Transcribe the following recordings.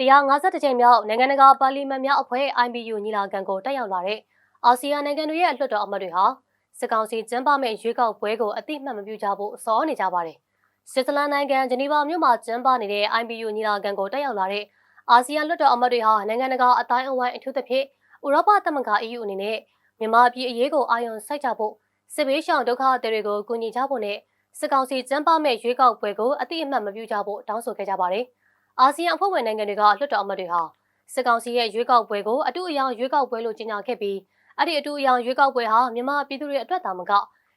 152ကြိမ်မြောက်နိုင်ငံတကာပါလီမန်များအဖွဲ့ IBU ညီလာခံကိုတက်ရောက်လာတဲ့အာဆီယံနိုင်ငံတွေရဲ့လွှတ်တော်အမတ်တွေဟာစစ်ကောင်စီကျင်းပမဲ့ရွေးကောက်ပွဲကိုအတိအမှတ်မပြုကြဖို့စောနေကြပါတယ်။ဆွစ်ဇာလန်နိုင်ငံဂျနီဗာမြို့မှာကျင်းပနေတဲ့ IBU ညီလာခံကိုတက်ရောက်လာတဲ့အာဆီယံလွှတ်တော်အမတ်တွေဟာနိုင်ငံတကာအတိုင်းအဝိုင်းအထူးသဖြင့်ဥရောပသမဂ္ဂ EU အနေနဲ့မြန်မာပြည်အရေးကိုအာရုံစိုက်ကြဖို့စစ်ဘေးရှောင်ဒုက္ခသည်တွေကိုကူညီကြဖို့နဲ့စစ်ကောင်စီကျင်းပမဲ့ရွေးကောက်ပွဲကိုအတိအမှတ်မပြုကြဖို့တောင်းဆိုခဲ့ကြပါတယ်။ အာဆီယံအဖွဲ့ဝင်နိုင်ငံတွေကလွှတ်တော်အမတ်တွေဟာစစ်ကောင်စီရဲ့ရွေးကောက်ပွဲကိုအတူအယောင်ရွေးကောက်ပွဲလို့ကြေညာခဲ့ပြီးအဲ့ဒီအတူအယောင်ရွေးကောက်ပွဲဟာမြန်မာပြည်သူတွေအတွက်သာမက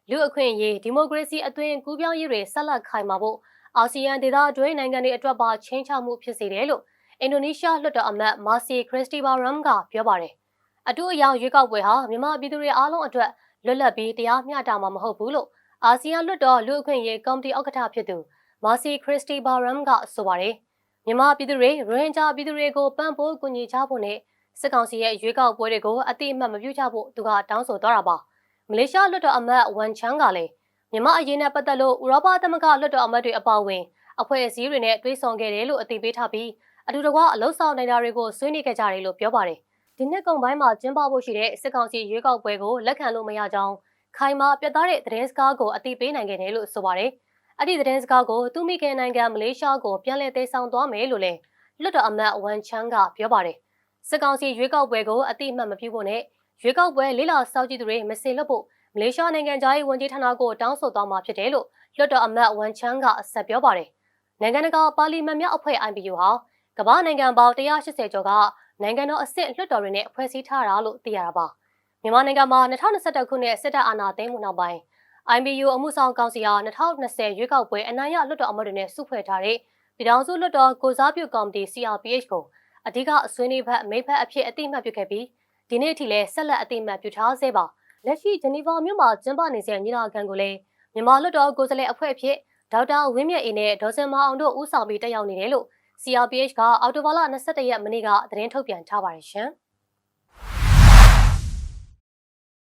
လူအခွင့်အရေးဒီမိုကရေစီအသွင်ကူးပြောင်းရေးတွေဆက်လက်ခိုင်မာဖို့အာဆီယံဒေသတွင်းနိုင်ငံတွေအတွက်ပါချင်းချမှုဖြစ်စေတယ်လို့အင်ဒိုနီးရှားလွှတ်တော်အမတ်မာစီခရစ်စတီဘာရမ်ကပြောပါတယ်။အတူအယောင်ရွေးကောက်ပွဲဟာမြန်မာပြည်သူတွေအားလုံးအတွက်လွတ်လပ်ပြီးတရားမျှတမှာမဟုတ်ဘူးလို့အာဆီယံလွှတ်တော်လူအခွင့်အရေးကော်မတီဥက္ကဋ္ဌဖြစ်သူမာစီခရစ်စတီဘာရမ်ကဆိုပါတယ်။ မြန်မာပြည်သူတွေရိုဟင်ဂျာပြည်သူတွေကိုပံ့ပိုးကူညီကြဖို့နဲ့စစ်ကောင်စီရဲ့ရွေးကောက်ပွဲတွေကိုအတိအမှတ်မပြုကြဖို့သူကတောင်းဆိုသွားတာပါ။မလေးရှားလွှတ်တော်အမတ်ဝန်ချန်းကလည်းမြန်မာအရေးနဲ့ပတ်သက်လို့ဥရောပသမဂ္ဂလွှတ်တော်အမတ်တွေအပါအဝင်အဖွဲ့အစည်းတွေနဲ့တွဲဆောင်ခဲ့တယ်လို့အသိပေးထားပြီးအတူတကွအလုံးဆောင်နေတာတွေကိုဆွေးနွေးခဲ့ကြတယ်လို့ပြောပါတယ်။ဒီနှစ်ကုန်ပိုင်းမှာကျင်းပဖို့ရှိတဲ့စစ်ကောင်စီရွေးကောက်ပွဲကိုလက်ခံလို့မရကြောင်းခိုင်မာပြတ်သားတဲ့သတင်းစကားကိုအသိပေးနိုင်ခဲ့တယ်လို့ဆိုပါတယ်။ အဲ့ဒီသတင်းစကားကိုသူမိခင်နိုင်ငံမလေးရှားကိုပြန်လည်သိမ်းဆောင်သွားမယ်လို့လည်းလွတ်တော်အမတ်ဝန်ချန်းကပြောပါတယ်။စစ်ကောင်စီရွေးကောက်ပွဲကိုအတိအမှတ်မပြုဖို့နဲ့ရွေးကောက်ပွဲလေးလာစောင့်ကြည့်သူတွေမစင်လွတ်ဖို့မလေးရှားနိုင်ငံသားရေးဝန်ကြီးဌာနကိုတောင်းဆိုသွားမှာဖြစ်တယ်လို့လွတ်တော်အမတ်ဝန်ချန်းကဆက်ပြောပါတယ်။နိုင်ငံတကာပါလီမန်များအဖွဲ့ IPU ဟာကမ္ဘာနိုင်ငံပေါင်း180ကျော်ကနိုင်ငံတော်အဆင့်လွှတ်တော်တွေနဲ့ဖွဲ့စည်းထားတာလို့သိရတာပါ။မြန်မာနိုင်ငံမှာ2021ခုနှစ်စစ်တပ်အာဏာသိမ်းမှုနောက်ပိုင်း IBU အမှုဆောင်ကောင်စီဟာ2020ရွေးကောက်ပွဲအနိုင်ရလွှတ်တော်အမတ်တွေနဲ့စုဖွဲ့ထားတဲ့ပြည်ထောင်စုလွှတ်တော်ကိုစားပြုကော်မတီ CRPH ကိုအဓိကအဆွေးနွေးဘက်မိဖက်အဖြစ်အတိအမှတ်ပြုခဲ့ပြီးဒီနေ့အထိလည်းဆက်လက်အတိအမှတ်ပြုထားဆဲပါလက်ရှိဂျနီဗာမြို့မှာကျင်းပနေစေညီလာခံကိုလည်းမြန်မာလွှတ်တော်ကိုယ်စားလှယ်အဖွဲ့အဖြစ်ဒေါက်တာဝင်းမြတ်အေးနဲ့ဒေါ်စင်မအောင်တို့ဦးဆောင်ပြီးတက်ရောက်နေတယ်လို့ CRPH ကအော်တိုဘာလ22ရက်မနေ့ကသတင်းထုတ်ပြန်ထားပါတယ်ရှင်။